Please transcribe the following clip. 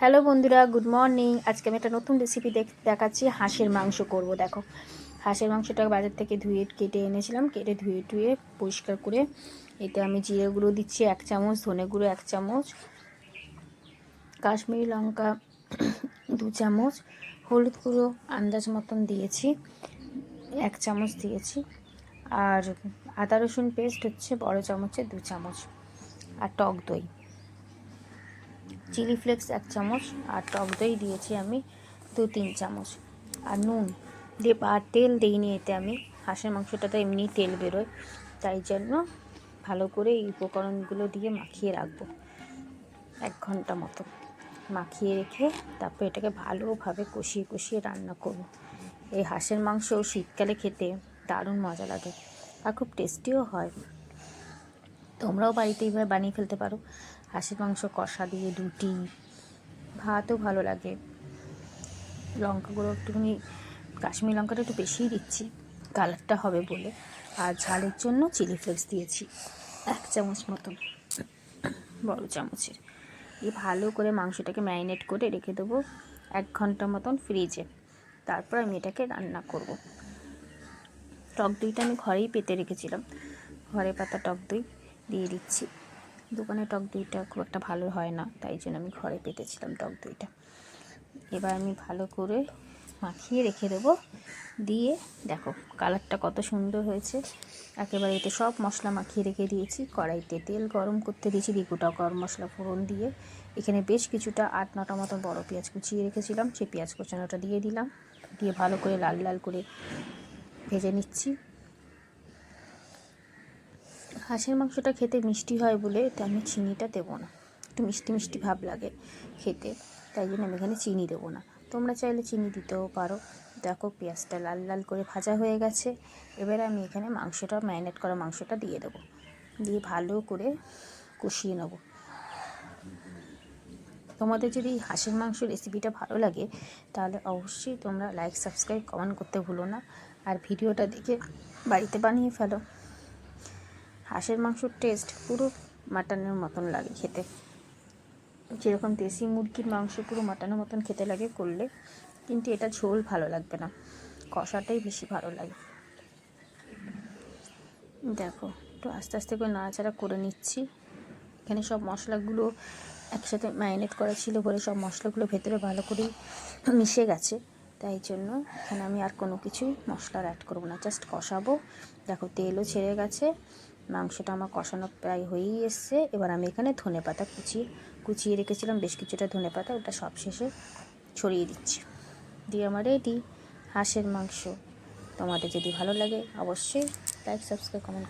Hello বন্ধুরা, good morning. আজকে আমি একটা নতুন রেসিপি দেখ দেখাচ্ছি, হাঁসের মাংস করব, দেখো। হাঁসের মাংসটা বাজার থেকে ধুয়ে কেটে এনেছিলাম, কেটে ধুয়ে টুয়ে পরিষ্কার করে এতে আমি জিরে গুঁড়ো দিচ্ছি, এক চামচ, ধনে গুঁড়ো এক চামচ, কাশ্মীরি লঙ্কা দু চামচ, হলুদ গুঁড়ো আন্দাজ মতন দিয়েছি, এক চামচ দিয়েছি। আর আদা রসুন পেস্ট হচ্ছে বড় চামচে দু চামচ, আর টক দই। চিলি ফ্লেক্স এক চামচ আর টক দই দিয়েছি আমি দু তিন চামচ। আর নুন দিয়ে আর তেল দিইনি এতে আমি। হাঁসের মাংসটা তো এমনি তেল বেরোয়, তাই জন্য ভালো করে এই উপকরণগুলো দিয়ে মাখিয়ে রাখব এক ঘণ্টা মতো। মাখিয়ে রেখে তারপর এটাকে ভালোভাবে কষিয়ে কষিয়ে রান্না করব। এই হাঁসের মাংস শীতকালে খেতে দারুণ মজা লাগে আর খুব টেস্টিও হয়। তোমরাও বাড়িতে এইভাবে বানিয়ে ফেলতে পারো। হাঁসের মাংস কষা দিয়ে রুটি, ভাতও ভালো লাগে। লঙ্কাগুলো একটুখানি, কাশ্মীর লঙ্কাটা একটু বেশিই দিচ্ছি, কালারটা হবে বলে। আর ঝালের জন্য চিলি ফ্লেক্স দিয়েছি, এক চামচ মতন, বড় চামচের। দিয়ে ভালো করে মাংসটাকে ম্যারিনেট করে রেখে দেবো এক ঘণ্টা মতন ফ্রিজে। তারপর আমি এটাকে রান্না করব। টক দইটা আমি ঘরেই পেতে রেখেছিলাম। ঘরে পাতা টক দই দিয়ে দিচ্ছি। দোকানে টক দইটা খুব একটা ভালো হয় না, তাই জন্য আমি ঘরে পেতেছিলাম টক দইটা। এবার আমি ভালো করে মাখিয়ে রেখে দেবো। দিয়ে দেখো কালারটা কত সুন্দর হয়েছে। একেবারে এতে সব মশলা মাখিয়ে রেখে দিয়েছি। কড়াইতে তেল গরম করতে দিয়েছি দিয়ে গোটা গরম মশলা ফোড়ন দিয়ে। এখানে বেশ কিছুটা আট নটা মতো বড় পেঁয়াজ কুচিয়ে রেখেছিলাম। সেই পেঁয়াজ কুচানোটা দিয়ে দিলাম। দিয়ে ভালো করে লাল লাল করে ভেজে নিচ্ছি। হাঁসের মাংসটা খেতে মিষ্টি হয় বলে এতে আমি চিনিটা দেবো না। একটু মিষ্টি মিষ্টি ভাব লাগে খেতে, তাই জন্য আমি এখানে চিনি দেবো না। তোমরা চাইলে চিনি দিতেও পারো। দেখো পেঁয়াজটা লাল লাল করে ভাজা হয়ে গেছে। এবারে আমি এখানে মাংসটা, ম্যারিনেট করা মাংসটা দিয়ে দেবো। দিয়ে ভালো করে কষিয়ে নেব। তোমাদের যদি হাঁসের মাংস রেসিপিটা ভালো লাগে, তাহলে অবশ্যই তোমরা লাইক সাবস্ক্রাইব কমেন্ট করতে ভুলো না। আর ভিডিওটা দেখে বাড়িতে বানিয়ে ফেলো। হাঁসের মাংসর টেস্ট পুরো মাটনের মতন লাগে খেতে। যেরকম দেশি মুরগির মাংস পুরো মাটনের মতন খেতে লাগে করলে, কিন্তু এটা ঝোল ভালো লাগবে না। কষাটাই বেশি ভালো লাগে। দেখো, একটু আস্তে আস্তে করে নাড়াচাড়া করে নিচ্ছি। এখানে সব মশলাগুলো একসাথে ম্যারিনেট করা ছিল বলে সব মশলাগুলো ভেতরে ভালো করে মিশে গেছে। তাই জন্য এখানে আমি আর কোনো কিছুই মশলার অ্যাড করব না জাস্ট কষাবো। দেখো, তেলও ছেড়ে গেছে। মাংসটা আমার কষানো প্রায় হয়েই এসছে। এবার আমি এখানে ধনে পাতা কুচিয়ে কুচিয়ে রেখেছিলাম, বেশ কিছুটা ধনে পাতা, ওটা সব শেষে ছড়িয়ে দিচ্ছি। দিয়ে আমার রেডি হাঁসের মাংস। তোমাদের যদি ভালো লাগে অবশ্যই লাইক সাবস্ক্রাইব কমেন্ট